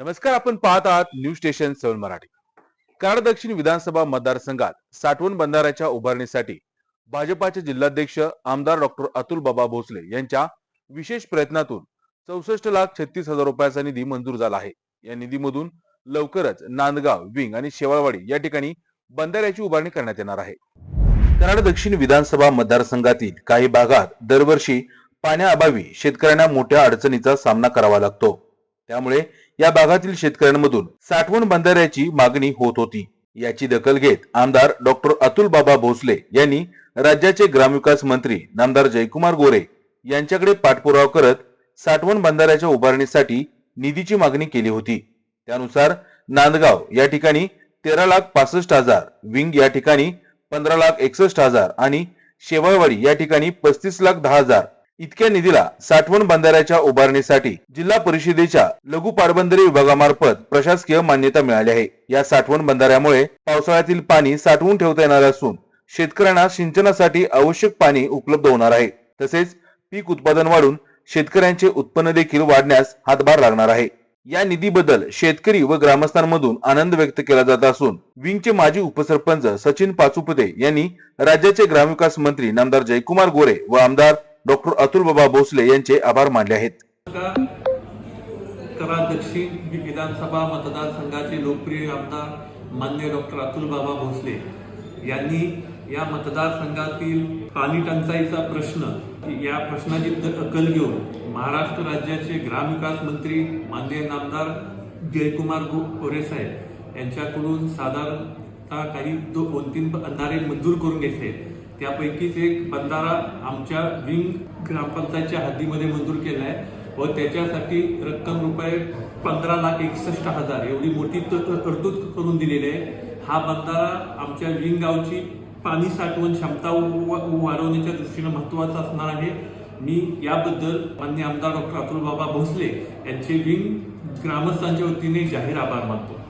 नमस्कार आपण पाहत आहात news station seven Marathi. Karad दक्षिण विधानसभा मतदारसंघात साठवण बंधाऱ्याच्या उभारणीसाठी भाजपाचे जिल्हाध्यक्ष आमदार डॉक्टर अतुल बाबा भोसले यांच्या विशेष प्रयत्नातून चौसष्ट लाख छत्तीस हजार रुपयाचा निधी मंजूर झाला आहे. या निधीमधून लवकरच नांदगाव विंग आणि शेवाळवाडी या ठिकाणी बंधाऱ्याची उभारणी करण्यात येणार आहे. कराड दक्षिण विधानसभा मतदारसंघातील काही भागात दरवर्षी पाण्याअभावी शेतकऱ्यांना मोठ्या अडचणीचा सामना करावा लागतो. त्यामुळे या भागातील शेतकऱ्यांमधून साठवण बंधाऱ्याची मागणी होत होती. याची दखल घेत आमदार डॉक्टर अतुल बाबा भोसले यांनी राज्याचे ग्रामविकास मंत्री नामदार जयकुमार गोरे यांच्याकडे पाठपुरावा करत साठवण बंधाऱ्याच्या उभारणीसाठी निधीची मागणी केली होती. त्यानुसार नांदगाव या ठिकाणी तेरा लाख पासष्ट हजार विंग या ठिकाणी पंधरा लाख एकसष्ट हजार आणि शेवाळवाडी या ठिकाणी पस्तीस लाख दहा हजार इतक्या निधीला साठवण बंधाऱ्याच्या उभारणीसाठी जिल्हा परिषदेच्या लघु पाटबंधारे विभागामार्फत प्रशासकीय मान्यता मिळाली आहे. या साठवण बंधाऱ्यामुळे पावसाळ्यातील पाणी साठवून ठेवता येणार असून शेतकऱ्यांना सिंचनासाठी आवश्यक पाणी उपलब्ध होणार आहे. तसेच पीक उत्पादन वाढून शेतकऱ्यांचे उत्पन्न देखील वाढण्यास हातभार लागणार आहे. या निधीबद्दल शेतकरी व ग्रामस्थांमधून आनंद व्यक्त केला जात असून विंगचे माजी उपसरपंच सचिन पाचुपते यांनी राज्याचे ग्रामविकास मंत्री नामदार जयकुमार गोरे व आमदार डॉक्टर अतुल बाबा भोसले यांचे आभार मानले आहेत. दक्षिण विधानसभा मतदारसंघाचे लोकप्रिय आमदार मान्य डॉक्टर अतुल बाबा भोसले यांनी या मतदारसंघातील पाणी टंचाईचा प्रश्न या प्रश्नाची दखल घेऊन महाराष्ट्र राज्याचे ग्रामविकास मंत्री माननीय नामदार जयकुमार गो गोरे साहेब यांच्याकडून साधारणतः काही दोन तीन अंधारे मंजूर करून घेतले. त्यापैकीच एक बंधारा आमच्या विंग ग्रामपंचायतच्या हद्दीमध्ये मंजूर केला आहे व त्याच्यासाठी रक्कम रुपये पंधरा लाख एकसष्ट हजार एवढी मोठी तरतूद करून दिलेली आहे. हा बंधारा आमच्या विंग गावची पाणी साठवण क्षमता वाढवण्याच्या दृष्टीनं महत्त्वाचा असणार आहे. मी याबद्दल मान्य आमदार डॉक्टर अतुलबाबा भोसले यांचे विंग ग्रामस्थांच्या वतीने जाहीर आभार मानतो.